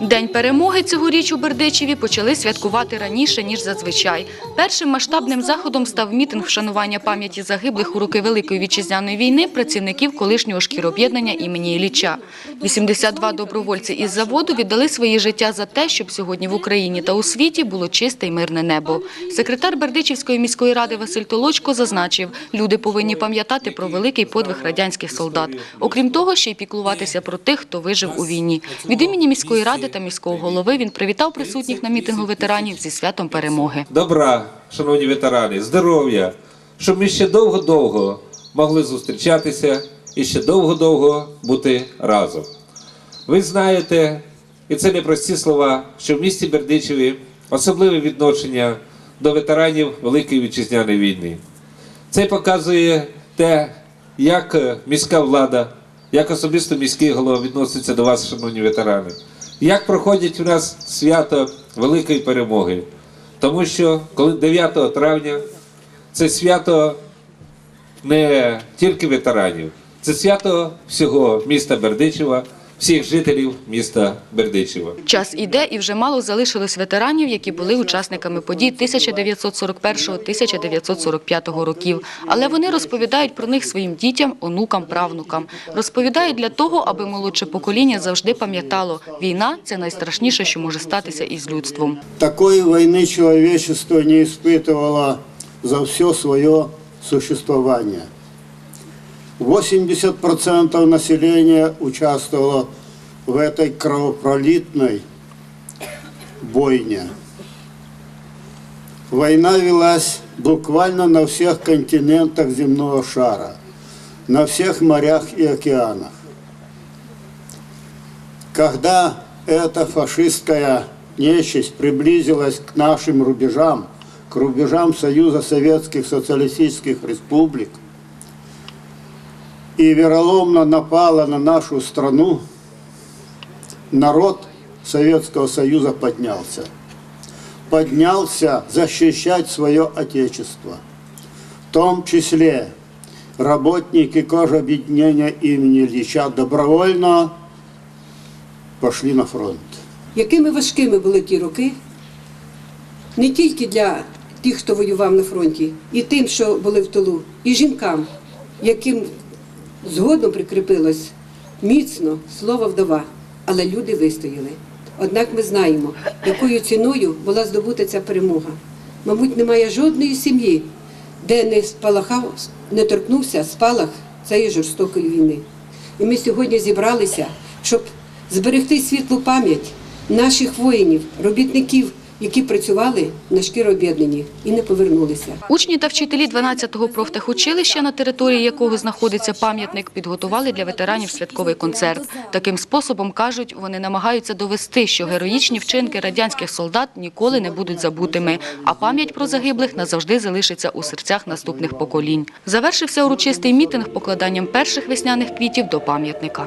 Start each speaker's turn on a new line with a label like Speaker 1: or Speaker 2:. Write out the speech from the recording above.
Speaker 1: День перемоги цьогоріч у Бердичеві почали святкувати раніше, ніж зазвичай. Першим масштабним заходом став мітинг вшанування пам'яті загиблих у роки Великої вітчизняної війни працівників колишнього шкіроб'єднання імені Ілліча. 82 добровольці із заводу віддали своє життя за те, щоб сьогодні в Україні та у світі було чисте й мирне небо. Секретар Бердичівської міської ради Василь Толочко зазначив, люди повинні пам'ятати про великий подвиг радянських солдат. Окрім того, ще й піклуватися про тих, хто вижив у війні. Від імені міської ради та міського голови він привітав присутніх на мітингу ветеранів зі святом перемоги.
Speaker 2: добра, шановні ветерани, здоров'я, щоб ми ще довго-довго могли зустрічатися і ще довго-довго бути разом. Ви знаєте, і це не прості слова, що в місті Бердичеві особливе відношення до ветеранів Великої вітчизняної війни. Це показує те, як міська влада, як особисто міський голова відноситься до вас, шановні ветерани. Як проходить у нас свято Великої перемоги. Тому що коли 9 травня це свято не тільки ветеранів, це свято всього міста Бердичева, всіх жителів міста Бердичева.
Speaker 1: Час іде, і вже мало залишилось ветеранів, які були учасниками подій 1941-1945 років. Але вони розповідають про них своїм дітям, онукам, правнукам. Розповідають для того, аби молодше покоління завжди пам'ятало, війна це найстрашніше, що може статися із людством.
Speaker 3: Такой войны человечество не испытывало за все свое существование. 80% населения участвовало в этой кровопролитной бойне. Война велась буквально на всех континентах земного шара, на всех морях и океанах. Когда эта фашистская нечисть приблизилась к нашим рубежам, к рубежам Союза Советских Социалистических Республик, и вероломно напала на нашу страну, народ Советского Союза поднялся. Поднялся защищать свое Отечество. В том числе работники кожобъединения имени Ильича добровольно пошли на фронт.
Speaker 4: Якими важкими були ті роки, не тільки для тих, хто воював на фронті, і тим, що були в тилу, і жінкам, яким згодом прикріпилось міцно слово вдова, але люди вистояли. Однак ми знаємо, якою ціною була здобута ця перемога. Мабуть, немає жодної сім'ї, де не спалахав, не торкнувся спалах цієї жорстокої війни. І ми сьогодні зібралися, щоб зберегти світлу пам'ять наших воїнів, робітників, які працювали на шкірооб'єднанні і не повернулися.
Speaker 1: Учні та вчителі 12-го профтехучилища, на території якого знаходиться пам'ятник, підготували для ветеранів святковий концерт. Таким способом, кажуть, вони намагаються довести, що героїчні вчинки радянських солдат ніколи не будуть забутими, а пам'ять про загиблих назавжди залишиться у серцях наступних поколінь. Завершився урочистий мітинг покладанням перших весняних квітів до пам'ятника.